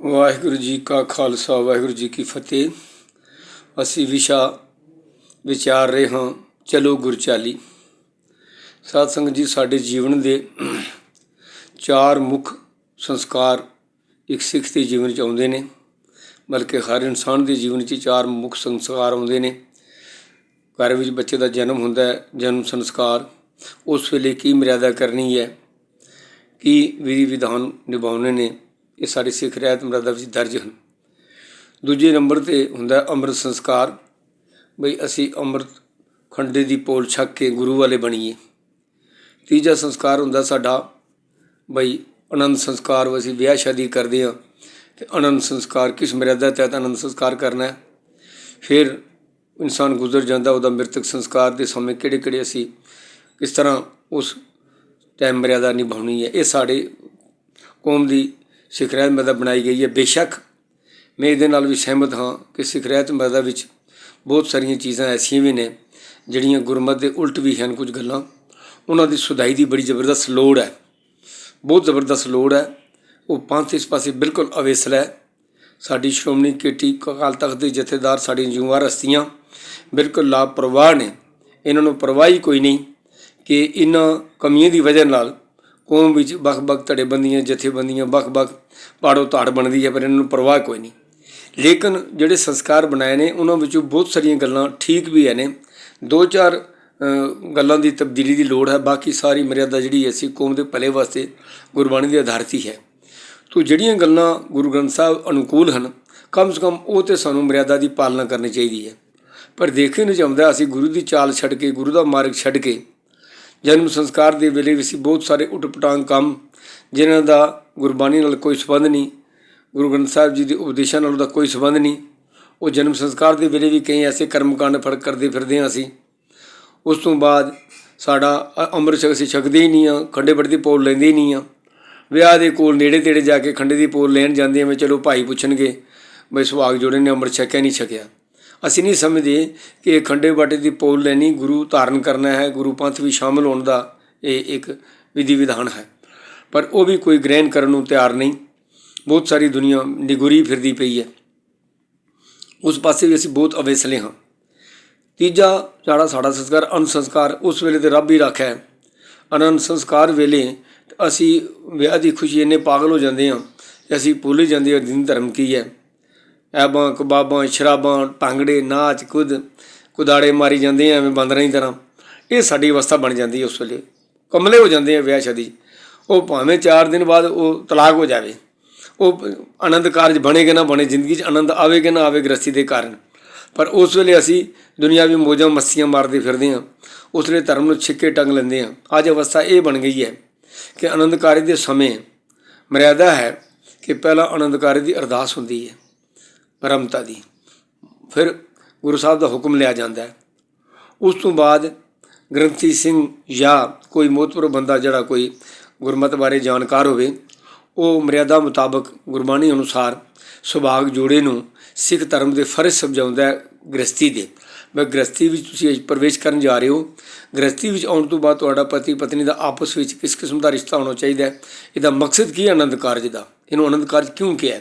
ਵਾਹਿਗੁਰੂ ਜੀ ਕਾ ਖਾਲਸਾ, ਵਾਹਿਗੁਰੂ ਜੀ ਕੀ ਫਤਿਹ। ਅਸੀਂ ਵਿਸ਼ਾ ਵਿਚਾਰ ਰਹੇ ਹਾਂ, ਚਲੋ ਗੁਰਚਾਲੀ। ਸਾਧ ਸੰਗਤ ਜੀ, ਸਾਡੇ ਜੀਵਨ ਦੇ ਚਾਰ ਮੁੱਖ ਸੰਸਕਾਰ ਇੱਕ ਸਿੱਖ ਦੇ ਜੀਵਨ ਚ ਆਉਂਦੇ ਨੇ, ਬਲਕਿ ਹਰ ਇਨਸਾਨ ਦੇ ਜੀਵਨ 'ਚ ਚਾਰ ਮੁੱਖ ਸੰਸਕਾਰ ਆਉਂਦੇ ਨੇ। ਘਰ ਵਿੱਚ ਬੱਚੇ ਦਾ ਜਨਮ ਹੁੰਦਾ ਹੈ, ਜਨਮ ਸੰਸਕਾਰ। ਉਸ ਵੇਲੇ ਕੀ ਮਰਿਆਦਾ ਕਰਨੀ ਹੈ, ਕੀ ਵਿਧੀ ਵਿਧਾਨ ਨਿਭਾਉਣੇ ਨੇ ਇਹ ਸਾਡੀ ਸਿੱਖ ਰਹਿਤ ਮਰਿਆਦਾ ਵਿੱਚ ਦਰਜ ਹਨ। ਦੂਜੇ ਨੰਬਰ ਤੇ ਹੁੰਦਾ ਅੰਮ੍ਰਿਤ ਸੰਸਕਾਰ। ਬਈ ਅਸੀਂ ਅੰਮ੍ਰਿਤ ਖੰਡੇ ਦੀ ਪੋਲ ਛੱਕ ਕੇ ਗੁਰੂ ਵਾਲੇ ਬਣੀਏ। ਤੀਜਾ ਸੰਸਕਾਰ ਹੁੰਦਾ ਸਾਡਾ ਬਈ ਆਨੰਦ ਸੰਸਕਾਰ ਅਸੀਂ ਵਿਆਹ ਸ਼ਾਦੀ ਕਰਦੇ ਹਾਂ ਤੇ ਆਨੰਦ ਸੰਸਕਾਰ, ਕਿਸ ਮਰਿਆਦਾ ਤਹਿਤ ਆਨੰਦ ਸੰਸਕਾਰ ਕਰਨਾ ਹੈ? ਫਿਰ ਇਨਸਾਨ ਗੁਜ਼ਰ ਜਾਂਦਾ ਉਹਦਾ ਮ੍ਰਿਤਕ ਸੰਸਕਾਰ ਦੇ ਸਮੇਂ ਕਿਹੜੇ ਕਿਹੜੇ ਅਸੀਂ ਕਿਸ ਤਰ੍ਹਾਂ ਉਸ ਟਾਈਮ ਮਰਿਆਦਾ ਨਿਭਾਉਣੀ ਹੈ। ਇਹ ਸਾਡੇ ਕੌਮ ਦੀ ਸਿੱਖ ਰਹਿਤ ਮਰਦਾ ਬਣਾਈ ਗਈ ਹੈ। ਬੇਸ਼ੱਕ ਮੈਂ ਇਹਦੇ ਨਾਲ ਵੀ ਸਹਿਮਤ ਹਾਂ ਕਿ ਸਿੱਖ ਰਹਿਤ ਮਰਦਾ ਵਿੱਚ ਬਹੁਤ ਸਾਰੀਆਂ ਚੀਜ਼ਾਂ ਐਸੀਆਂ ਵੀ ਨੇ, ਜਿਹੜੀਆਂ ਗੁਰਮਤ ਦੇ ਉਲਟ ਵੀ ਹਨ ਕੁਝ ਗੱਲਾਂ। ਉਹਨਾਂ ਦੀ ਸੁਧਾਈ ਦੀ ਬੜੀ ਜ਼ਬਰਦਸਤ ਲੋੜ ਹੈ। ਬਹੁਤ ਜ਼ਬਰਦਸਤ ਲੋੜ ਹੈ। ਉਹ ਪੰਥ ਇਸ ਪਾਸੇ ਬਿਲਕੁਲ ਅਵੇਸਲ ਹੈ। ਸਾਡੀ ਸ਼੍ਰੋਮਣੀ ਕੇਟੀ ਅਕਾਲ ਤਖਤ ਦੇ ਜਥੇਦਾਰ ਸਾਡੀਆਂ ਜ਼ਿੰਮੇਵਾਰ ਰਸਤੀਆਂ ਬਿਲਕੁਲ ਲਾਪਰਵਾਹ ਨੇ। ਇਹਨਾਂ ਨੂੰ ਪਰਵਾਹ ਹੀ ਕੋਈ ਨਹੀਂ ਕਿ ਇਹਨਾਂ ਕਮੀਆਂ ਦੀ ਵਜ੍ਹਾ ਨਾਲ ਕੌਮ ਵਿੱਚ ਵੱਖ ਵੱਖ ਧੜੇਬੰਦੀਆਂ, ਜਥੇਬੰਦੀਆਂ, ਵੱਖ ਵੱਖ ਪਾੜੋ ਧਾੜ ਬਣਦੀ ਹੈ, ਪਰ ਇਹਨਾਂ ਨੂੰ ਪਰਵਾਹ ਕੋਈ ਨਹੀਂ। ਲੇਕਿਨ ਜਿਹੜੇ ਸੰਸਕਾਰ ਬਣਾਏ ਨੇ, ਉਹਨਾਂ ਵਿੱਚੋਂ ਬਹੁਤ ਸਾਰੀਆਂ ਗੱਲਾਂ ਠੀਕ ਵੀ ਹੈ ਨੇ। ਦੋ ਚਾਰ ਗੱਲਾਂ ਦੀ ਤਬਦੀਲੀ ਦੀ ਲੋੜ ਹੈ, ਬਾਕੀ ਸਾਰੀ ਮਰਿਆਦਾ ਜਿਹੜੀ ਅਸੀਂ ਕੌਮ ਦੇ ਭਲੇ ਵਾਸਤੇ ਗੁਰਬਾਣੀ ਦੇ ਆਧਾਰਿਤ ਹੀ ਹੈ। ਤੋ ਜਿਹੜੀਆਂ ਗੱਲਾਂ ਗੁਰੂ ਗ੍ਰੰਥ ਸਾਹਿਬ ਅਨੁਕੂਲ ਹਨ, ਕਮ ਸੇ ਕਮ ਉਹ ਤੇ ਸਾਨੂੰ ਮਰਿਆਦਾ ਦੀ ਪਾਲਣਾ ਕਰਨੀ ਚਾਹੀਦੀ ਹੈ। ਪਰ ਦੇਖੇ ਨੂੰ ਚਾਹੁੰਦਾ ਅਸੀਂ ਗੁਰੂ ਦੀ ਚਾਲ ਛੱਡ ਕੇ, ਗੁਰੂ ਦਾ ਮਾਰਗ ਛੱਡ ਕੇ ਜਨਮ ਸੰਸਕਾਰ ਦੇ ਵੇਲੇ ਵੀ ਸੀ ਬਹੁਤ ਸਾਰੇ ਉਟਪਟਾਂਗ ਕੰਮ, ਜਿਨ੍ਹਾਂ ਦਾ ਗੁਰਬਾਣੀ ਨਾਲ ਕੋਈ ਸੰਬੰਧ ਨਹੀਂ, ਗੁਰੂ ਗ੍ਰੰਥ ਸਾਹਿਬ ਜੀ ਦੇ ਉਪਦੇਸ਼ਾਂ ਨਾਲ ਉਹਦਾ ਕੋਈ ਸੰਬੰਧ ਨਹੀਂ। ਉਹ ਜਨਮ ਸੰਸਕਾਰ ਦੇ ਵੇਲੇ ਵੀ ਕਈ ਐਸੇ ਕਰਮਕਾਂਡ ਫੜ ਕਰਦੇ ਫਿਰਦੇ ਹਾਂ ਅਸੀਂ। ਉਸ ਤੋਂ ਬਾਅਦ ਸਾਡਾ ਅੰਮ੍ਰਿਤ ਛਕ ਅਸੀਂ ਛਕਦੇ ਹੀ ਨਹੀਂ ਆ ਖੰਡੇ ਬੜ ਦੀ ਪੋਲ ਲੈਂਦੇ ਹੀ ਨਹੀਂ ਆ ਵਿਆਹ ਦੇ ਕੋਲ ਨੇੜੇ ਤੇੜੇ ਜਾ ਕੇ ਖੰਡੇ ਦੀ ਪੋਲ ਲੈਣ ਜਾਂਦੇ ਆ ਮੈਂ ਚਲੋ ਭਾਈ ਪੁੱਛਣਗੇ, ਬਈ ਸੁਹਾਗ ਜੋੜੇ ਨੇ ਅੰਮ੍ਰਿਤ ਛਕਿਆ ਨਹੀਂ ਛਕਿਆ। ਅਸੀਂ ਨਹੀਂ ਸਮਝਦੇ ਕਿ ਇਹ ਖੰਡੇ ਬਾਟੇ ਦੀ ਪੋਲ ਲੈਣੀ ਗੁਰੂ ਧਾਰਨ ਕਰਨਾ ਹੈ, ਗੁਰੂ ਪੰਥ ਵੀ ਸ਼ਾਮਲ ਹੋਣ ਦਾ ਇਹ ਇੱਕ ਵਿਧੀ ਵਿਧਾਨ ਹੈ। ਪਰ ਉਹ ਵੀ ਕੋਈ ਗ੍ਰਹਿਣ ਕਰਨ ਨੂੰ ਤਿਆਰ ਨਹੀਂ। ਬਹੁਤ ਸਾਰੀ ਦੁਨੀਆ ਨਿਗੁਰੀ ਫਿਰਦੀ ਪਈ ਹੈ। ਉਸ ਪਾਸੇ ਵੀ ਅਸੀਂ ਬਹੁਤ ਅਵੇਸਲੇ ਹਾਂ। ਤੀਜਾ ਜਿਹੜਾ ਸਾਡਾ ਸੰਸਕਾਰ ਅਨੰਦ ਉਸ ਵੇਲੇ ਤੇ ਰੱਬ ਹੀ ਰੱਖਿਆ ਹੈ। ਅਨੰਦ ਸੰਸਕਾਰ ਵੇਲੇ ਅਸੀਂ ਵਿਆਹ ਦੀ ਖੁਸ਼ੀ ਇੰਨੇ ਪਾਗਲ ਹੋ ਜਾਂਦੇ ਹਾਂ ਕਿ ਅਸੀਂ ਭੁੱਲ ਹੀ ਜਾਂਦੇ ਹਾਂ ਦਿਨ ਧਰਮ ਕੀ ਹੈ। ਐਬਾਂ, ਕਬਾਬਾਂ, ਸ਼ਰਾਬਾਂ ਟਾਂਗੜੇ ਨਾਚ, ਕੁਦ, ਕੁਦਾੜੇ ਮਾਰੀ ਜਾਂਦੇ ਆ ਐਵੇਂ ਬਾਂਦਰਾਂ ਦੀ ਤਰ੍ਹਾਂ। ਇਹ ਸਾਡੀ ਅਵਸਥਾ ਬਣ ਜਾਂਦੀ ਹੈ ਉਸ ਵੇਲੇ। ਕਮਲੇ ਹੋ ਜਾਂਦੇ ਆ ਵਿਆਹ ਸ਼ਾਦੀ ਉਹ ਭਾਵੇਂ 4 ਦਿਨ ਬਾਅਦ ਉਹ ਤਲਾਕ ਹੋ ਜਾਵੇ। ਉਹ ਆਨੰਦ ਕਾਰਜ ਬਣੇ ਕਿ ਨਾ ਬਣੇ, ਜ਼ਿੰਦਗੀ 'ਚ ਆਨੰਦ ਆਵੇ ਕਿ ਨਾ ਆਵੇ ਗ੍ਰਸਤੀ ਦੇ ਕਾਰਨ। ਪਰ ਉਸ ਵੇਲੇ ਅਸੀਂ ਦੁਨਿਆਵੀ ਮੋਜਾਂ ਮਸਤੀਆਂ ਮਾਰਦੇ ਫਿਰਦੇ ਹਾਂ ਉਸ ਵੇਲੇ ਧਰਮ ਨੂੰ ਛਿੱਕੇ ਟੰਗ ਲੈਂਦੇ ਹਾਂ ਅੱਜ ਅਵਸਥਾ ਇਹ ਬਣ ਗਈ ਹੈ ਕਿ ਆਨੰਦ ਕਾਰਜ ਦੇ ਸਮੇਂ ਮਰਿਆਦਾ ਹੈ ਕਿ ਪਹਿਲਾਂ ਆਨੰਦ ਕਾਰਜ ਦੀ ਅਰਦਾਸ ਹੁੰਦੀ ਹੈ। ਪਰਮਤਾ ਦੀ। ਫਿਰ ਗੁਰੂ ਸਾਹਿਬ ਦਾ ਹੁਕਮ ਲਿਆ ਜਾਂਦਾ ਹੈ। ਉਸ ਤੋਂ ਬਾਅਦ ਗ੍ਰੰਥੀ ਸਿੰਘ ਜਾਂ ਕੋਈ ਮੋਤਪੁਰ ਬੰਦਾ ਜਿਹੜਾ ਕੋਈ ਗੁਰਮਤ ਬਾਰੇ ਜਾਣਕਾਰ ਹੋਵੇ, ਉਹ ਮਰਿਆਦਾ ਮੁਤਾਬਕ ਗੁਰਬਾਣੀ ਅਨੁਸਾਰ ਸੁਭਾਗ ਜੋੜੇ ਨੂੰ ਸਿੱਖ ਧਰਮ ਦੇ ਫਰਜ਼ ਸਮਝਾਉਂਦਾ ਹੈ ਗ੍ਰਸਤੀ ਦੇ। ਮੈਂ ਗ੍ਰਸਤੀ ਵਿੱਚ ਤੁਸੀਂ ਪ੍ਰਵੇਸ਼ ਕਰਨ ਜਾ ਰਹੇ ਹੋ। ਗ੍ਰਸਤੀ ਵਿੱਚ ਆਉਣ ਤੋਂ ਬਾਅਦ ਤੁਹਾਡਾ ਪਤੀ ਪਤਨੀ ਦਾ ਆਪਸ ਵਿੱਚ ਕਿਸ ਕਿਸਮ ਦਾ ਰਿਸ਼ਤਾ ਹੋਣਾ ਚਾਹੀਦਾ ਹੈ, ਇਹਦਾ ਮਕਸਦ ਕੀ ਹੈ ਆਨੰਦ ਕਾਰਜ ਦਾ? ਇਹਨੂੰ ਆਨੰਦ ਕਾਰਜ ਕਿਉਂ ਕਿਹਾ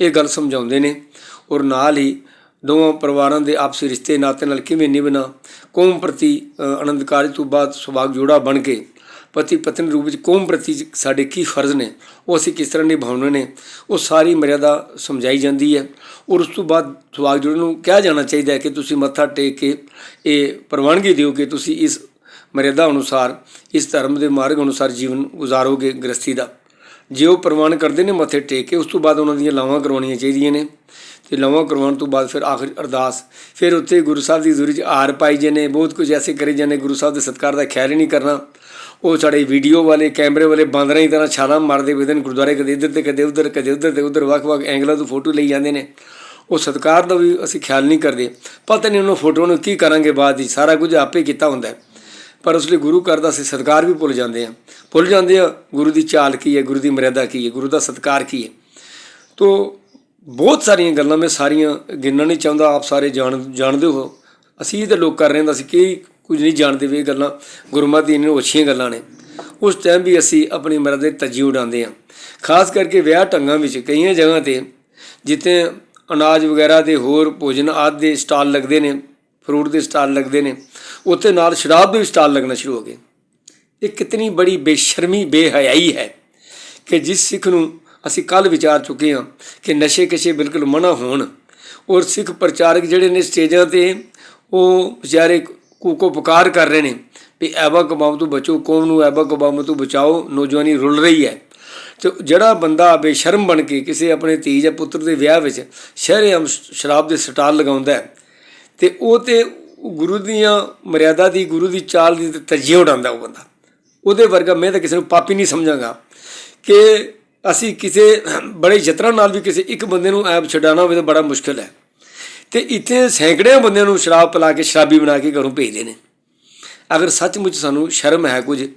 ਇਹ ਗੱਲ ਸਮਝਾਉਂਦੇ ਨੇ। ਔਰ ਨਾਲ ਹੀ ਦੋਵਾਂ ਪਰਿਵਾਰਾਂ ਦੇ ਆਪਸੀ ਰਿਸ਼ਤੇ ਨਾਤੇ ਨਾਲ ਕਿਵੇਂ ਨਿਭਣਾ, ਕੌਮ ਪ੍ਰਤੀ ਆਨੰਦ ਕਾਰਜ ਤੋਂ ਬਾਅਦ ਸੁਭਾਗ ਜੋੜਾ ਬਣ ਕੇ ਪਤੀ ਪਤਨੀ ਰੂਪ ਵਿੱਚ ਕੌਮ ਪ੍ਰਤੀ ਸਾਡੇ ਕੀ ਫਰਜ਼ ਨੇ, ਉਹ ਅਸੀਂ ਕਿਸ ਤਰ੍ਹਾਂ ਨਿਭਾਉਣੇ ਨੇ, ਉਹ ਸਾਰੀ ਮਰਿਆਦਾ ਸਮਝਾਈ ਜਾਂਦੀ ਹੈ। ਔਰ ਉਸ ਤੋਂ ਬਾਅਦ ਸੁਭਾਗ ਜੋੜੇ ਨੂੰ ਕਿਹਾ ਜਾਣਾ ਚਾਹੀਦਾ ਹੈ ਕਿ ਤੁਸੀਂ ਮੱਥਾ ਟੇਕ ਕੇ ਇਹ ਪ੍ਰਵਾਨਗੀ ਦਿਓ ਕਿ ਤੁਸੀਂ ਇਸ ਮਰਿਆਦਾ ਅਨੁਸਾਰ, ਇਸ ਧਰਮ ਦੇ ਮਾਰਗ ਅਨੁਸਾਰ ਜੀਵਨ ਗੁਜ਼ਾਰੋਗੇ ਗ੍ਰਸਤੀ ਦਾ। ਜੇ ਉਹ ਪ੍ਰਵਾਨ ਕਰਦੇ ਨੇ ਮੱਥੇ ਟੇਕ ਕੇ, ਉਸ ਤੋਂ ਬਾਅਦ ਉਹਨਾਂ ਦੀਆਂ ਲਾਵਾਂ ਕਰਵਾਉਣੀਆਂ ਚਾਹੀਦੀਆਂ ਨੇ। ਤੇ ਲਵਾਂ ਕਰਵਾਉਣ ਤੋਂ ਬਾਅਦ ਫਿਰ ਆਖਰ ਅਰਦਾਸ। ਫਿਰ ਉੱਥੇ ਗੁਰੂ ਸਾਹਿਬ ਦੀ ਹਜ਼ੂਰੀ 'ਚ ਹਾਰ ਪਾਈ ਜਾਂਦੇ ਬਹੁਤ ਕੁਝ ਐਸੇ ਕਰੇ ਜਾਂਦੇ ਗੁਰੂ ਸਾਹਿਬ ਦੇ ਸਤਕਾਰ ਦਾ ਖਿਆਲ ਹੀ ਨਹੀਂ ਕਰਨਾ। ਉਹ ਸਾਡੇ ਵੀਡੀਓ ਵਾਲੇ, ਕੈਮਰੇ ਵਾਲੇ ਬਾਂਦਰਾਂ ਦੀ ਤਰ੍ਹਾਂ ਛਾਲਾਂ ਮਾਰਦੇ ਵੇਦੇ ਨੇ ਗੁਰਦੁਆਰੇ, ਕਦੇ ਇੱਧਰ ਤੇ ਕਦੇ ਉੱਧਰ ਕਦੇ ਉੱਧਰ ਤੇ ਉੱਧਰ, ਵੱਖ-ਵੱਖ ਐਂਗਲਾਂ ਤੋਂ ਫੋਟੋ ਲਈ ਜਾਂਦੇ ਨੇ। ਉਹ ਸਤਕਾਰ ਦਾ ਵੀ ਅਸੀਂ ਖਿਆਲ ਨਹੀਂ ਕਰਦੇ। ਪਤਾ ਨਹੀਂ ਉਹਨਾਂ ਫੋਟੋਆਂ ਨੂੰ ਕੀ ਕਰਾਂਗੇ ਬਾਅਦ ਵਿੱਚ, ਸਾਰਾ ਕੁਝ ਆਪੇ ਕੀਤਾ ਹੁੰਦਾ ਹੈ। ਪਰ ਉਸ ਲਈ ਗੁਰੂ ਘਰ ਦਾ ਅਸੀਂ ਸਤਕਾਰ ਵੀ ਭੁੱਲ ਜਾਂਦੇ ਹਾਂ। ਭੁੱਲ ਜਾਂਦੇ ਆ ਗੁਰੂ ਦੀ ਚਾਲ ਕੀ ਹੈ, ਗੁਰੂ ਦੀ ਮਰਿਆਦਾ ਕੀ ਹੈ, ਗੁਰੂ ਦਾ ਸਤਕਾਰ ਕੀ ਹੈ। ਤੋ ਬਹੁਤ ਸਾਰੀਆਂ ਗੱਲਾਂ ਮੈਂ ਸਾਰੀਆਂ ਗਿਣਨਾ ਨਹੀਂ ਚਾਹੁੰਦਾ, ਆਪ ਸਾਰੇ ਜਾਣ, ਜਾਣਦੇ ਹੋ। ਅਸੀਂ ਤਾਂ ਲੋਕ ਕਰ ਰਹੇ ਹਾਂ, ਅਸੀਂ ਕੀ ਕੁਝ ਨਹੀਂ ਜਾਣਦੇ ਵੀ ਇਹ ਗੱਲਾਂ, ਗੁਰਮਤਿ ਦੀਆਂ ਇੰਨੀਆਂ ਅੱਛੀਆਂ ਗੱਲਾਂ ਨੇ। ਉਸ ਟਾਈਮ ਵੀ ਅਸੀਂ ਆਪਣੀ ਮਰਦ ਦੇ ਤਜੀ ਉਡਾਉਂਦੇ ਹਾਂ। ਖਾਸ ਕਰਕੇ ਵਿਆਹ ਢੰਗਾਂ ਵਿੱਚ ਕਈਆਂ ਜਗ੍ਹਾ ਤੇ ਜਿੱਥੇ ਅਨਾਜ ਵਗੈਰਾ ਦੇ ਹੋਰ ਭੋਜਨ ਆਦਿ ਦੇ ਸਟਾਲ ਲੱਗਦੇ ਨੇ ਫਰੂਟ ਦੇ ਸਟਾਲ ਲੱਗਦੇ ਨੇ, ਉੱਥੇ ਨਾਲ ਸ਼ਰਾਬ ਦੇ ਵੀ ਸਟਾਲ ਲੱਗਣਾ ਸ਼ੁਰੂ ਹੋ ਗਏ। ਇਹ ਕਿਤਨੀ ਬੜੀ ਬੇਸ਼ਰਮੀ ਬੇਹਯਾਈ ਹੈ ਕਿ ਜਿਸ ਸਿੱਖ ਨੂੰ ਅਸੀਂ ਕੱਲ ਵਿਚਾਰ ਚੁੱਕੇ ਹਾਂ ਕਿ ਨਸ਼ੇ ਕਸ਼ੇ ਬਿਲਕੁਲ ਮਨਾ ਹੋਣ ਔਰ ਸਿੱਖ ਪ੍ਰਚਾਰਕ ਜਿਹੜੇ ਨੇ ਸਟੇਜਾਂ ਤੇ ਉਹ ਵਿਚਾਰੇ ਕੂਕੋ ਪੁਕਾਰ ਕਰ ਰਹੇ ਨੇ ਵੀ ਐਬਾ ਕਬਾਮ ਤੋਂ ਬਚੋ, ਕੌਮ ਨੂੰ ਐਬਾ ਕਬਾਮ ਤੋਂ ਬਚਾਓ, ਨੌਜਵਾਨੀ ਰੁਲ ਰਹੀ ਹੈ। ਤੇ ਜਿਹੜਾ ਬੰਦਾ ਬੇਸ਼ਰਮ ਬਣ ਕੇ ਕਿਸੇ ਆਪਣੇ ਧੀ ਜਾਂ ਪੁੱਤਰ ਦੇ ਵਿਆਹ ਵਿੱਚ ਸ਼ਰੇਆਮ ਸ਼ਰਾਬ ਦੇ ਸਟਾਲ ਲਗਾਉਂਦਾ ਹੈ ਤੇ ਉਹ ਤੇ ਗੁਰੂ ਦੀਆਂ ਮਰਿਆਦਾ ਦੀ, ਗੁਰੂ ਦੀ ਚਾਲ ਦੀ ਤਜੀਹ ਉਡਾਉਂਦਾ ਉਹ ਬੰਦਾ। ਉਹਦੇ ਵਰਗਾ ਮੈਂ ਤਾਂ ਕਿਸੇ ਨੂੰ ਪਾਪੀ ਨਹੀਂ ਸਮਝਾਂਗਾ ਕਿ ਅਸੀਂ ਕਿਸੇ ਬੜੇ ਯਤਨਾਂ ਨਾਲ ਵੀ ਕਿਸੇ ਇੱਕ ਬੰਦੇ ਨੂੰ ਐਬ ਛਡਾਉਣਾ ਹੋਵੇ ਤਾਂ ਬੜਾ ਮੁਸ਼ਕਲ ਹੈ। ਤੇ ਇੱਥੇ ਸੈਂਕੜਿਆਂ ਬੰਦਿਆਂ ਨੂੰ ਸ਼ਰਾਬ ਪਿਲਾ ਕੇ, ਸ਼ਰਾਬੀ ਬਣਾ ਕੇ ਘਰੋਂ ਭੇਜਦੇ ਨੇ। ਅਗਰ ਸੱਚਮੁੱਚ ਸਾਨੂੰ ਸ਼ਰਮ ਹੈ ਕੁਝ,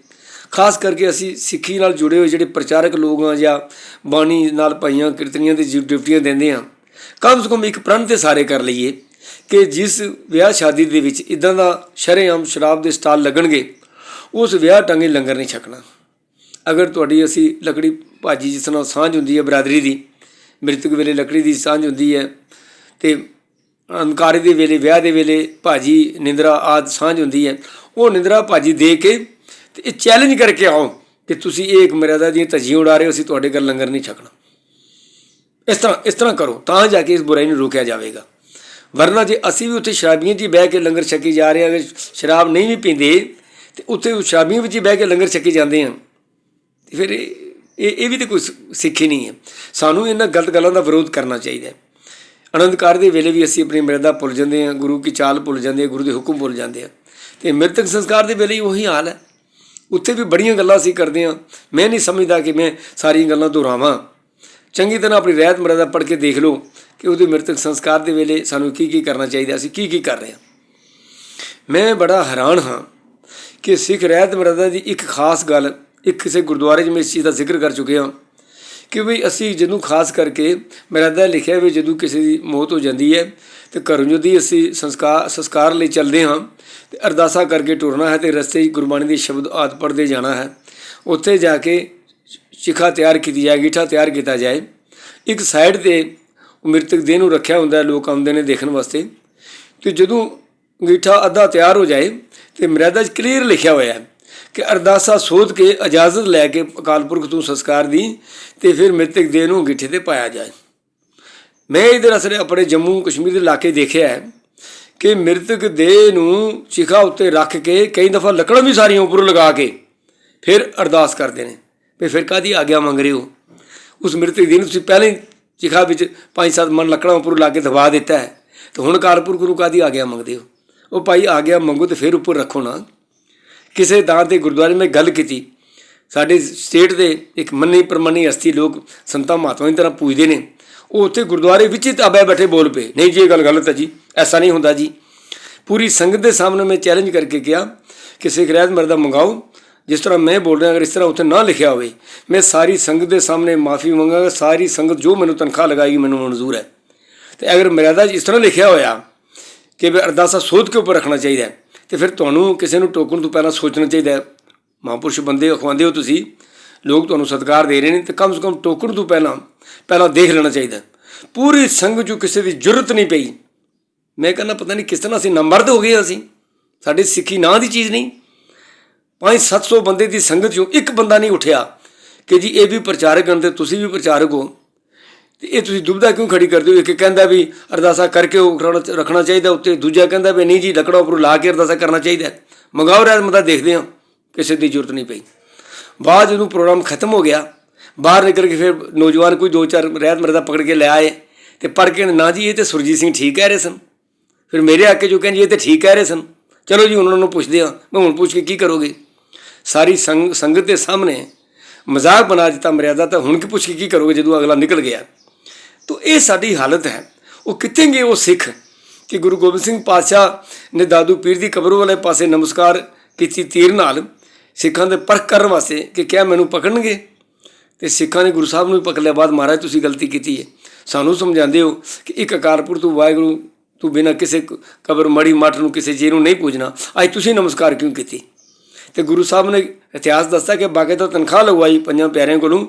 ਖਾਸ ਕਰਕੇ ਅਸੀਂ ਸਿੱਖੀ ਨਾਲ ਜੁੜੇ ਹੋਏ ਜਿਹੜੇ ਪ੍ਰਚਾਰਕ ਲੋਕ ਆ ਜਾਂ ਬਾਣੀ ਨਾਲ ਭਾਈਆਂ ਕੀਰਤਨੀਆਂ ਦੀ ਜਿ- ਡਿਊਟੀਆਂ ਦਿੰਦੇ ਆ, ਕਮ ਸੇ ਕਮ ਇੱਕ ਪ੍ਰਣ ਤੇ ਸਾਰੇ ਕਰ ਲਈਏ ਕਿ ਜਿਸ ਵਿਆਹ ਸ਼ਾਦੀ ਦੇ ਵਿੱਚ ਇਦਾਂ ਦਾ ਸ਼ਰੇਆਮ ਸ਼ਰਾਬ ਦੇ ਸਟਾਲ ਲੱਗਣਗੇ, ਉਸ ਵਿਆਹ ਟੰਗੇ ਲੰਗਰ ਨਹੀਂ ਛਕਣਾ। ਅਗਰ ਤੁਹਾਡੀ ਅਸੀਂ ਲੱਕੜੀ ਭਾਜੀ ਜਿਸ ਨਾਲ ਸਾਂਝ ਹੁੰਦੀ ਹੈ ਬਰਾਦਰੀ ਦੀ, ਮ੍ਰਿਤਕ ਵੇਲੇ ਲੱਕੜੀ ਦੀ ਸਾਂਝ ਹੁੰਦੀ ਹੈ ਤੇ ਅੰਕਾਰੇ ਦੇ ਵੇਲੇ, ਵਿਆਹ ਦੇ ਵੇਲੇ ਭਾਜੀ ਨਿੰਦਰਾ ਆਦ ਸਾਂਝ ਹੁੰਦੀ ਹੈ। ਉਹ ਨਿੰਦਰਾ ਭਾਜੀ ਦੇ ਕੇ ਤੇ ਇਹ ਚੈਲੰਜ ਕਰਕੇ ਆਓ ਕਿ ਤੁਸੀਂ ਇਹ ਇੱਕ ਮਰਿਆਦਾ ਦੀਆਂ ਧੱਜੀਆਂ ਉਡਾ ਰਹੇ ਹੋ, ਅਸੀਂ ਤੁਹਾਡੇ ਘਰ ਲੰਗਰ ਨਹੀਂ ਛਕਣਾ। ਇਸ ਤਰ੍ਹਾਂ ਇਸ ਤਰ੍ਹਾਂ ਕਰੋ, ਤਾਂ ਜਾ ਕੇ ਇਸ ਬੁਰਾਈ ਨੂੰ ਰੋਕਿਆ ਜਾਵੇਗਾ। ਵਰਨਾ ਜੇ ਅਸੀਂ ਵੀ ਉੱਥੇ ਸ਼ਰਾਬੀਆਂ 'ਚ ਹੀ ਬਹਿ ਕੇ ਲੰਗਰ ਛਕੀ ਜਾ ਰਹੇ ਹਾਂ, ਅਗਰ ਸ਼ਰਾਬ ਨਹੀਂ ਵੀ ਪੀਂਦੇ ਤੇ ਉੱਥੇ ਸ਼ਰਾਬੀਆਂ ਵਿੱਚ ਹੀ ਬਹਿ ਕੇ ਲੰਗਰ ਛਕੀ ਜਾਂਦੇ ਹਾਂ, ਤੇ ਫਿਰ ਇਹ ਇਹ ਵੀ ਤਾਂ ਕੋਈ ਸ- ਸਿੱਖ ਹੀ ਨਹੀਂ ਹੈ। ਸਾਨੂੰ ਇਹਨਾਂ ਗਲਤ ਗੱਲਾਂ ਦਾ ਵਿਰੋਧ ਕਰਨਾ ਚਾਹੀਦਾ ਹੈ। ਆਨੰਦ ਕਾਰਜ ਦੇ ਵੇਲੇ ਵੀ ਅਸੀਂ ਆਪਣੀ ਮਰਿਆਦਾ ਭੁੱਲ ਜਾਂਦੇ ਹਾਂ, ਗੁਰੂ ਕੀ ਚਾਲ ਭੁੱਲ ਜਾਂਦੇ ਹਾਂ, ਗੁਰੂ ਦੇ ਹੁਕਮ ਭੁੱਲ ਜਾਂਦੇ ਹਾਂ। ਤੇ ਮ੍ਰਿਤਕ ਸੰਸਕਾਰ ਦੇ ਵੇਲੇ ਉਹੀ ਹਾਲ ਹੈ। ਉੱਥੇ ਵੀ ਬੜੀਆਂ ਗੱਲਾਂ ਅਸੀਂ ਕਰਦੇ ਹਾਂ। ਮੈਂ ਨਹੀਂ ਸਮਝਦਾ ਕਿ ਮੈਂ ਸਾਰੀਆਂ ਗੱਲਾਂ ਦੁਹਰਾਵਾਂ। ਚੰਗੀ ਤਰ੍ਹਾਂ ਆਪਣੀ ਰਹਿਤ ਮਰਿਆਦਾ ਪੜ੍ਹ ਕੇ ਦੇਖ ਲਓ ਕਿ ਉਹਦੇ ਮ੍ਰਿਤਕ ਸੰਸਕਾਰ ਦੇ ਵੇਲੇ ਸਾਨੂੰ ਕੀ ਕੀ ਕਰਨਾ ਚਾਹੀਦਾ, ਅਸੀਂ ਕੀ ਕੀ ਕਰ ਰਹੇ ਹਾਂ। ਮੈਂ ਬੜਾ ਹੈਰਾਨ ਹਾਂ ਕਿ ਸਿੱਖ ਰਹਿਤ ਮਰਿਆਦਾ ਦੀ ਇੱਕ ਖਾਸ ਗੱਲ ਇੱਕ ਕਿਸੇ ਗੁਰਦੁਆਰੇ 'ਚ ਮੈਂ ਇਸ ਚੀਜ਼ ਦਾ ਜ਼ਿਕਰ ਕਰ ਚੁੱਕਿਆ ਕਿ ਵੀ ਅਸੀਂ ਜਦੋਂ ਖਾਸ ਕਰਕੇ ਮਰਿਆਦਾ ਲਿਖਿਆ ਵੀ ਜਦੋਂ ਕਿਸੇ ਦੀ ਮੌਤ ਹੋ ਜਾਂਦੀ ਹੈ ਤੇ ਘਰੋਂ ਜਦੋਂ ਅਸੀਂ ਸੰਸਕਾਰ ਸੰਸਕਾਰ ਲਈ ਚੱਲਦੇ ਹਾਂ ਤੇ ਅਰਦਾਸਾ ਕਰਕੇ ਟੁਰਨਾ ਹੈ ਤੇ ਰਸਤੇ 'ਚ ਗੁਰਬਾਣੀ ਦੇ ਸ਼ਬਦ ਆਦ ਪੜ੍ਹਦੇ ਜਾਣਾ ਹੈ, ਉੱਥੇ ਜਾ ਕੇ ਸ਼ਿਖਾ ਤਿਆਰ ਕੀਤੀ ਜਾਏ, ਗਿੱਠਾ ਤਿਆਰ ਕੀਤਾ ਜਾਏ। ਇੱਕ ਸਾਈਡ ਤੇ ਮ੍ਰਿਤਕ ਦੇਹ ਨੂੰ ਰੱਖਿਆ ਹੁੰਦਾ ਲੋਕ ਆਉਂਦੇ ਨੇ ਦੇਖਣ ਵਾਸਤੇ। ਤੇ ਜਦੋਂ ਅੰਗੀਠਾ ਅੱਧਾ ਤਿਆਰ ਹੋ ਜਾਏ ਤੇ ਮਰਿਆਦਾ 'ਚ ਕਲੀਅਰ ਲਿਖਿਆ ਹੋਇਆ ਹੈ ਕਿ ਅਰਦਾਸਾ ਸੋਧ ਕੇ, ਇਜਾਜ਼ਤ ਲੈ ਕੇ ਅਕਾਲ ਪੁਰਖ ਤੋਂ ਸੰਸਕਾਰ ਦੀ ਤੇ ਫਿਰ ਮ੍ਰਿਤਕ ਦੇਹ ਨੂੰ ਗਿੱਠੇ ਤੇ ਪਾਇਆ ਜਾਏ। ਮੈਂ ਇਧਰ ਅਸਲੇ ਆਪਣੇ ਜੰਮੂ ਕਸ਼ਮੀਰ ਦੇ ਇਲਾਕੇ ਦੇਖਿਆ ਹੈ ਕਿ ਮ੍ਰਿਤਕ ਦੇਹ ਨੂੰ ਚਿਖਾ ਉੱਤੇ ਰੱਖ ਕੇ ਕਈ ਦਫਾ ਲੱਕੜਾਂ ਵੀ ਸਾਰੀਆਂ ਉੱਪਰ ਲਗਾ ਕੇ ਫਿਰ ਅਰਦਾਸ ਕਰਦੇ ਨੇ। ਵੀ ਫਿਰ ਕਾਦੀ ਆਗਿਆ ਮੰਗ ਰਹੇ ਹੋ? ਉਸ ਮ੍ਰਿਤਕ ਦੇਹ ਨੂੰ ਤੁਸੀਂ ਪਹਿਲਾਂ ਹੀ ਚਿਖਾ ਵਿੱਚ ਪੰਜ ਸੱਤ ਮਨ ਲੱਕੜਾਂ ਉੱਪਰ ਲਾ ਕੇ ਦਬਾ ਦਿੱਤਾ ਹੈ। ਤੇ ਹੁਣ ਕਾਲਪੁਰ ਗੁਰੂ ਕਾਦੀ ਆਗਿਆ ਮੰਗਦੇ ਹੋ? ਉਹ ਭਾਈ ਆਗਿਆ ਮੰਗੋ ਤੇ ਫਿਰ ਉੱਪਰ ਰੱਖੋ ਨਾ। ਕਿਸੇ ਥਾਂ ਤੇ ਗੁਰਦੁਆਰੇ ਮੈਂ ਗੱਲ ਕੀਤੀ, ਸਾਡੇ ਸਟੇਟ ਦੇ ਇੱਕ ਮੰਨੀ ਪ੍ਰਮੰਨੀ ਹਸਤੀ ਲੋਕ ਸੰਤਾਂ ਮਹਾਤਮਾ ਦੀ ਤਰ੍ਹਾਂ ਪੂਜਦੇ ਨੇ, ਉਹ ਉੱਥੇ ਗੁਰਦੁਆਰੇ ਵਿੱਚ ਹੀ ਤਾਬੇ ਬੈਠੇ ਬੋਲ ਪਏ, ਨਹੀਂ ਜੀ ਇਹ ਗੱਲ ਗਲਤ ਹੈ ਜੀ, ਐਸਾ ਨਹੀਂ ਹੁੰਦਾ ਜੀ। ਪੂਰੀ ਸੰਗਤ ਦੇ ਸਾਹਮਣੇ ਮੈਂ ਚੈਲੰਜ ਕਰਕੇ ਕਿਹਾ ਕਿ ਸਿੱਖ ਰਹਿਤ ਮਰਦਾ ਮੰਗਾਓ, ਜਿਸ ਤਰ੍ਹਾਂ ਮੈਂ ਬੋਲ ਰਿਹਾ, ਅਗਰ ਇਸ ਤਰ੍ਹਾਂ ਉੱਥੇ ਨਾ ਲਿਖਿਆ ਹੋਵੇ, ਮੈਂ ਸਾਰੀ ਸੰਗਤ ਦੇ ਸਾਹਮਣੇ ਮਾਫੀ ਮੰਗਾਂਗਾ, ਸਾਰੀ ਸੰਗਤ ਜੋ ਮੈਨੂੰ ਤਨਖਾਹ ਲਗਾਏਗੀ, ਮੈਨੂੰ ਮਨਜ਼ੂਰ ਹੈ। ਤੇ ਅਗਰ ਮਰਿਆਦਾ ਇਸ ਤਰ੍ਹਾਂ ਲਿਖਿਆ ਹੋਇਆ ਕਿ ਅਰਦਾਸਾ ਸੋਧ ਕੇ ਉੱਪਰ ਰੱਖਣਾ ਚਾਹੀਦਾ ਹੈ ਤੇ ਫਿਰ ਤੁਹਾਨੂੰ ਕਿਸੇ ਨੂੰ ਟੋਕਣ ਤੋਂ ਪਹਿਲਾਂ ਸੋਚਣਾ ਚਾਹੀਦਾ ਹੈ। ਮਹਾਂਪੁਰਸ਼ ਬੰਦੇ ਅਖਵਾਉਂਦੇ ਹੋ ਤੁਸੀਂ, ਲੋਕ ਤੁਹਾਨੂੰ ਸਤਿਕਾਰ ਦੇ ਰਹੇ ਨੇ ਤੇ ਕਮ ਸੇ ਕਮ ਟੋਕਣ ਤੋਂ ਪਹਿਲਾਂ ਪਹਿਲਾਂ ਦੇਖ ਲੈਣਾ ਚਾਹੀਦਾ ਪੂਰੀ ਸੰਗਤ 'ਚੋਂ ਕਿਸੇ ਦੀ ਜ਼ਰੂਰਤ ਨਹੀਂ ਪਈ। ਮੈਂ ਕਹਿੰਦਾ ਪਤਾ ਨਹੀਂ ਕਿਸ ਤਰ੍ਹਾਂ ਅਸੀਂ ਨੰਬਰਦ ਹੋ ਗਏ ਅਸੀਂ। ਸਾਡੀ ਸਿੱਖੀ ਨਾਂ ਦੀ ਚੀਜ਼ ਨਹੀਂ। 5-700 ਬੰਦੇ ਦੀ ਸੰਗਤ 'ਚੋਂ ਇੱਕ ਬੰਦਾ ਨਹੀਂ ਉੱਠਿਆ ਕਿ ਜੀ ਇਹ ਵੀ ਪ੍ਰਚਾਰਕ ਹਨ ਤੇ ਤੁਸੀਂ ਵੀ ਪ੍ਰਚਾਰਕ ਹੋ। ਤੇ ਇਹ ਤੁਸੀਂ ਦੁਬਦਾ ਕਿਉਂ ਖੜੀ ਕਰਦੇ ਹੋ? ਇੱਕ ਕਹਿੰਦਾ ਵੀ ਅਰਦਾਸਾ ਕਰਕੇ ਉਹ ਰੱਖਣਾ- ਰੱਖਣਾ ਚਾਹੀਦਾ, ਉੱਤੇ ਦੂਜਾ ਕਹਿੰਦਾ ਵੀ ਨਹੀਂ ਜੀ, ਲੱਕੜਾ ਉੱਪਰ ਲਾ ਕੇ ਅਰਦਾਸਾ ਕਰਨਾ ਚਾਹੀਦਾ ਮੰਗਾਓ ਰਹਿਤ ਮਤਾ ਦੇਖਦੇ ਹਾਂ, ਕਿਸੇ ਦੀ ਜ਼ਰੂਰਤ ਨਹੀਂ ਪਈ। ਬਾਅਦ ਜਦੋਂ ਪ੍ਰੋਗਰਾਮ ਖਤਮ ਹੋ ਗਿਆ, ਬਾਹਰ ਨਿਕਲ ਕੇ ਫਿਰ ਨੌਜਵਾਨ ਕੋਈ ਦੋ ਚਾਰ ਰਹਿਤ ਮਰਦਾ ਪਕੜ ਕੇ ਲੈ ਆਏ ਤੇ ਪੜ ਕੇ ਨਾ ਜੀ, ਇਹ ਤੇ ਸੁਰਜੀਤ ਸਿੰਘ ਠੀਕ ਕਹਿ ਰਹੇ ਸਨ। ਫਿਰ ਮੇਰੇ ਆਕੇ ਜੋ ਕਹਿੰਦੇ ਇਹ ਤੇ ਠੀਕ ਕਹਿ ਰਹੇ ਸਨ। ਚਲੋ ਜੀ, ਉਹਨਾਂ ਨੂੰ ਪੁੱਛਦੇ ਹਾਂ, ਮੈਂ ਹੁਣ ਪੁੱਛ ਕੇ ਕੀ ਕਰੋਗੇ? ਸਾਰੀ ਸੰਗ, ਸੰਗਤ ਦੇ ਸਾਹਮਣੇ ਮਜ਼ਾਕ ਬਣਾ ਦਿੱਤਾ ਮਰਿਆਦਾ, ਤਾਂ ਹੁਣ ਕੀ ਪੁੱਛ ਕੇ ਕੀ ਕਰੋਗੇ ਜਦੋਂ ਅਗਲਾ ਨਿਕਲ ਗਿਆ? ਤੋ ਇਹ ਸਾਡੀ ਹਾਲਤ ਹੈ। ਉਹ ਕਿੱਥੇ ਗਏ ਉਹ ਸਿੱਖ ਕਿ ਗੁਰੂ ਗੋਬਿੰਦ ਸਿੰਘ ਪਾਤਸ਼ਾਹ ਨੇ ਦਾਦੂ ਪੀਰ ਦੀ ਕਬਰ ਵਾਲੇ ਪਾਸੇ ਨਮਸਕਾਰ ਕੀਤੀ ਤੀਰ ਨਾਲ। ਸਿੱਖਾਂ ਦੇ ਪਰਖ ਕਰਨ ਵਾਸਤੇ ਕਿ ਕਿਆ ਮੈਨੂੰ ਪਕੜਨਗੇ? ਤੇ ਸਿੱਖਾਂ ਨੇ ਗੁਰੂ ਸਾਹਿਬ ਨੂੰ ਵੀ ਪਕੜ ਲਿਆ। ਬਾਅਦ ਮਹਾਰਾਜ, ਤੁਸੀਂ ਗਲਤੀ ਕੀਤੀ ਹੈ। ਸਾਨੂੰ ਸਮਝਾਉਂਦੇ ਹੋ ਕਿ ਇੱਕ ਅਕਾਰਪੁਰ ਤੋਂ ਵਾਹਿਗੁਰੂ ਤੂੰ ਬਿਨਾਂ ਕਿਸੇ ਕਬਰ ਮੜੀ ਮੱਠ ਨੂੰ ਕਿਸੇ ਚੀਜ਼ ਨੂੰ ਨਹੀਂ ਪੂਜਣਾ। ਅੱਜ ਤੁਸੀਂ ਨਮਸਕਾਰ ਕਿਉਂ ਕੀਤੀ? ਤੇ ਗੁਰੂ ਸਾਹਿਬ ਨੇ ਇਤਿਹਾਸ ਦੱਸਿਆ ਕਿ ਬਾਕੀ ਤਾਂ ਤਨਖਾਹ ਲਗਵਾਈ ਪੰਜਾਂ ਪਿਆਰਿਆਂ ਕੋਲੋਂ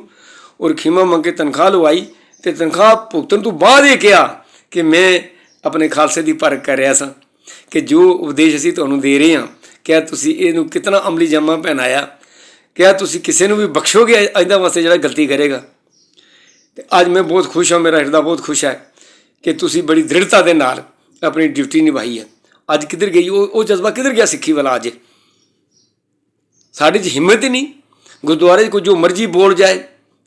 ਔਰ ਖੀਮਾ ਮੰਗ ਕੇ ਤਨਖਾਹ ਲਵਾਈ ਤੇ ਤਨਖਾਹ ਭੁਗਤਣ ਤੋਂ ਬਾਅਦ ਇਹ ਕਿਹਾ ਕਿ ਮੈਂ ਆਪਣੇ ਖਾਲਸੇ ਦੀ ਪਰਖ ਕਰ ਰਿਹਾ ਸਾਂ ਕਿ ਜੋ ਉਪਦੇਸ਼ ਅਸੀਂ ਤੁਹਾਨੂੰ ਦੇ ਰਹੇ ਹਾਂ, ਕਿਆ ਤੁਸੀਂ ਇਹਨੂੰ ਕਿਤਨਾ ਅਮਲੀ ਜਮਾ ਪਹਿਨਾਇਆ? ਕਿਆ ਤੁਸੀਂ ਕਿਸੇ ਨੂੰ ਵੀ ਬਖਸ਼ੋਗੇ ਇਹਦਾ ਵਾਸਤੇ ਜਿਹੜਾ ਗਲਤੀ ਕਰੇਗਾ? ਤੇ ਅੱਜ ਮੈਂ ਬਹੁਤ ਖੁਸ਼ ਹਾਂ, ਮੇਰਾ ਹਿਰਦਾ ਬਹੁਤ ਖੁਸ਼ ਹੈ ਕਿ ਤੁਸੀਂ ਬੜੀ ਦ੍ਰਿੜਤਾ ਦੇ ਨਾਲ ਆਪਣੀ ਡਿਊਟੀ ਨਿਭਾਈ ਹੈ। ਅੱਜ ਕਿੱਧਰ ਗਈ? ਉਹ ਉਹ ਜਜ਼ਬਾ ਕਿੱਧਰ ਗਿਆ ਸਿੱਖੀ ਵਾਲਾ ਅੱਜ? ਸਾਡੇ 'ਚ ਹਿੰਮਤ ਹੀ ਨਹੀਂ। ਗੁਰਦੁਆਰੇ 'ਚ ਕੋਈ ਜੋ ਮਰਜ਼ੀ ਬੋਲ ਜਾਏ,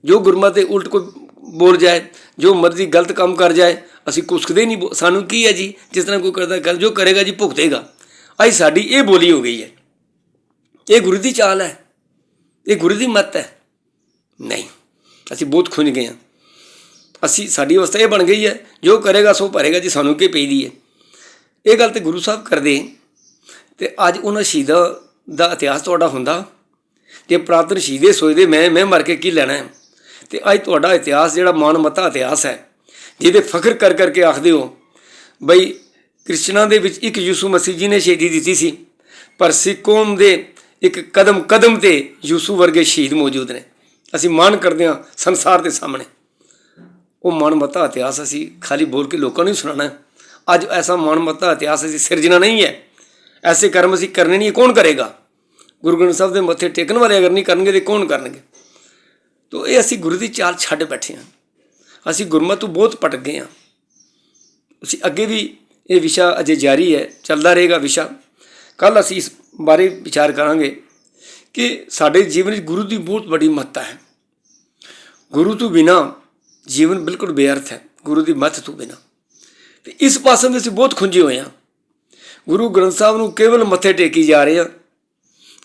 ਜੋ ਗੁਰਮਤਿ ਦੇ ਉਲਟ ਕੋਈ ਬੋਲ ਜਾਏ, ਜੋ ਮਰਜ਼ੀ ਗਲਤ ਕੰਮ ਕਰ ਜਾਏ, ਅਸੀਂ ਕੁਸਕਦੇ ਨਹੀਂ ਬੋ- ਸਾਨੂੰ ਕੀ ਹੈ ਜੀ? ਜਿਸ ਤਰ੍ਹਾਂ ਕੋਈ ਕਰਦਾ ਗੱਲ ਜੋ ਕਰੇਗਾ ਜੀ ਭੁਗਤੇਗਾ। ਅੱਜ ਸਾਡੀ ਇਹ ਬੋਲੀ ਹੋ ਗਈ ਹੈ। ਇਹ ਗੁਰੂ ਦੀ ਚਾਲ ਹੈ। ਇਹ ਗੁਰੂ ਦੀ ਮੱਤ ਹੈ। ਨਹੀਂ, ਅਸੀਂ ਬਹੁਤ ਖੁੰਝ ਗਏ ਹਾਂ। ਅਸੀਂ, ਸਾਡੀ ਅਵਸਥਾ ਇਹ ਬਣ ਗਈ ਹੈ, ਜੋ ਕਰੇਗਾ, ਸੋ ਭਰੇਗਾ ਜੀ, ਸਾਨੂੰ ਕੀ ਪਈਦੀ ਹੈ? ਇਹ ਗੱਲ ਤੇ ਗੁਰੂ ਸਾਹਿਬ ਕਰਦੇ ਤੇ ਅੱਜ ਉਹਨਾਂ ਸ਼ਹੀਦਾਂ ਦਾ ਇਤਿਹਾਸ ਤੁਹਾਡਾ ਹੁੰਦਾ। ਜੇ ਪ੍ਰਾਤਨ ਸ਼ਹੀਦੇ ਸੋਚਦੇ, ਮੈਂ ਮੈਂ ਮਰ ਕੇ ਕੀ ਲੈਣਾ ਹੈ? ਤੇ ਅੱਜ ਤੁਹਾਡਾ ਇਤਿਹਾਸ ਜਿਹੜਾ ਮਾਨਮਤਾ ਇਤਿਹਾਸ ਹੈ, ਜਿਹਦੇ ਫਖਰ ਕਰ ਕਰਕੇ ਆਖਦੇ ਹੋ, ਬਈ ਕ੍ਰਿਸਚਨਾਂ ਦੇ ਵਿੱਚ ਇੱਕ ਯਿਸੂ ਮਸੀਹ ਜੀ ਨੇ ਸ਼ਹੀਦੀ ਦਿੱਤੀ ਸੀ, ਪਰ ਸਿੱਖ ਕੌਮ ਦੇ ਇੱਕ ਕਦਮ ਕਦਮ ਤੇ ਯਿਸੂ ਵਰਗੇ ਸ਼ਹੀਦ ਮੌਜੂਦ ਨੇ। ਅਸੀਂ ਮਾਣ ਕਰਦੇ ਹਾਂ ਸੰਸਾਰ ਦੇ ਸਾਹਮਣੇ। ਉਹ ਮਨਮਤਾ ਇਤਿਹਾਸ ਅਸੀਂ ਖਾਲੀ ਬੋਲ ਕੇ ਲੋਕਾਂ ਨੂੰ ਹੀ ਸੁਣਾਉਣਾ ਅੱਜ ਐਸਾ ਮਨਮਤਾ ਇਤਿਹਾਸ ਅਸੀਂ ਸਿਰਜਣਾ ਨਹੀਂ ਹੈ। ਐਸੇ ਕਰਮ ਅਸੀਂ ਕਰਨੇ ਨਹੀਂ ਕੌਣ ਕਰੇਗਾ? ਗੁਰੂ ਗ੍ਰੰਥ ਸਾਹਿਬ ਦੇ ਮੱਥੇ ਟੇਕਣ ਵਾਲੇ ਅਗਰ ਨਹੀਂ ਕਰਨਗੇ, ਤੇ ਕੌਣ ਕਰਨਗੇ? ਤੋ ਇਹ ਅਸੀਂ ਗੁਰੂ ਦੀ ਚਾਲ ਛੱਡ ਬੈਠੇ ਹਾਂ। ਅਸੀਂ ਗੁਰਮਤਿ ਤੋਂ ਬਹੁਤ ਭਟਕ ਗਏ ਹਾਂ। ਅਸੀਂ ਅੱਗੇ ਵੀ ਇਹ ਵਿਸ਼ਾ ਅਜੇ ਜਾਰੀ ਹੈ, ਚੱਲਦਾ ਰਹੇਗਾ ਵਿਸ਼ਾ। ਕੱਲ ਅਸੀਂ ਇਸ ਬਾਰੇ ਵਿਚਾਰ ਕਰਾਂਗੇ ਕਿ ਸਾਡੇ ਜੀਵਨ ਵਿੱਚ ਗੁਰੂ ਦੀ ਬਹੁਤ ਵੱਡੀ ਮਹੱਤਤਾ ਹੈ। ਗੁਰੂ ਤੋਂ ਬਿਨਾ ਜੀਵਨ ਬਿਲਕੁਲ ਬੇਅਰਥ ਹੈ, ਗੁਰੂ ਦੀ ਮੱਤ ਤੋਂ ਬਿਨਾ। ਤੇ ਇਸ ਪਾਸੇ ਵਿੱਚ ਅਸੀਂ ਬਹੁਤ ਖੁੰਝੇ ਹੋਏ ਹਾਂ। ਗੁਰੂ ਗ੍ਰੰਥ ਸਾਹਿਬ ਨੂੰ ਕੇਵਲ ਮੱਥੇ ਟੇਕੀ ਜਾ ਰਹੇ ਹਾਂ।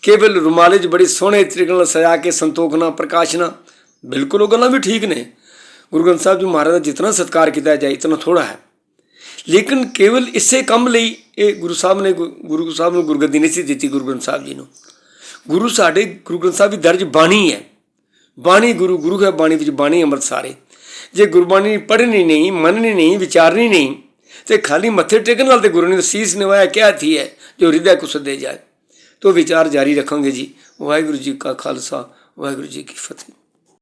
ਕੇਵਲ ਰੁਮਾਲੇ 'ਚ ਬੜੀ ਸੋਹਣੇ ਤਰੀਕੇ ਨਾਲ ਸਜਾ ਕੇ ਸੰਤੋਖਣਾ ਪ੍ਰਕਾਸ਼ਨਾ ਬਿਲਕੁਲ, ਉਹ ਗੱਲਾਂ ਵੀ ਠੀਕ ਨੇ। ਗੁਰੂ ਗ੍ਰੰਥ ਸਾਹਿਬ ਜੀ ਮਹਾਰਾਜ ਦਾ ਜਿਤਨਾ ਸਤਿਕਾਰ ਕੀਤਾ ਜਾਏ, ਇਤਨਾ ਥੋੜਾ ਹੈ। ਲੇਕਿਨ ਕੇਵਲ ਇਸੇ ਕੰਮ ਲਈ ਇਹ ਗੁਰੂ ਸਾਹਿਬ ਨੇ ਗੁ- ਗੁਰੂ ਸਾਹਿਬ ਨੂੰ ਗੁਰਗੱਦੀ ਨਹੀਂ ਸੀ ਦਿੱਤੀ ਗੁਰੂ ਗ੍ਰੰਥ ਸਾਹਿਬ ਜੀ ਨੂੰ। ਗੁਰੂ ਸਾਡੇ, ਗੁਰੂ ਗ੍ਰੰਥ ਸਾਹਿਬ ਦੀ ਦਰਜ ਬਾਣੀ ਹੈ। ਬਾਣੀ ਗੁਰੂ ਗੁਰੂ ਹੈ ਬਾਣੀ ਵਿੱਚ ਬਾਣੀ ਅੰਮ੍ਰਿਤ ਸਾਰੇ ਜੇ ਗੁਰਬਾਣੀ ਪੜ੍ਹਨੀ ਨਹੀਂ, ਮੰਨਣੀ ਨਹੀਂ, ਵਿਚਾਰਨੀ ਨਹੀਂ, ਤੇ ਖਾਲੀ ਮੱਥੇ ਟੇਕਣ ਨਾਲ ਤੇ ਗੁਰੂ ਨੇ ਸੀਸ ਨਿਵਾਇਆ ਕਿਹਾ ਥੀ ਹੈ, ਜੋ ਹਿਰਦੈ ਕੁ ਸਦੇ ਜਾਏ। ਤੋ ਵਿਚਾਰ ਜਾਰੀ ਰੱਖਾਂਗੇ ਜੀ। ਵਾਹਿਗੁਰੂ ਜੀ ਕਾ ਖਾਲਸਾ, ਵਾਹਿਗੁਰੂ ਜੀ ਕੀ ਫਤਿਹ।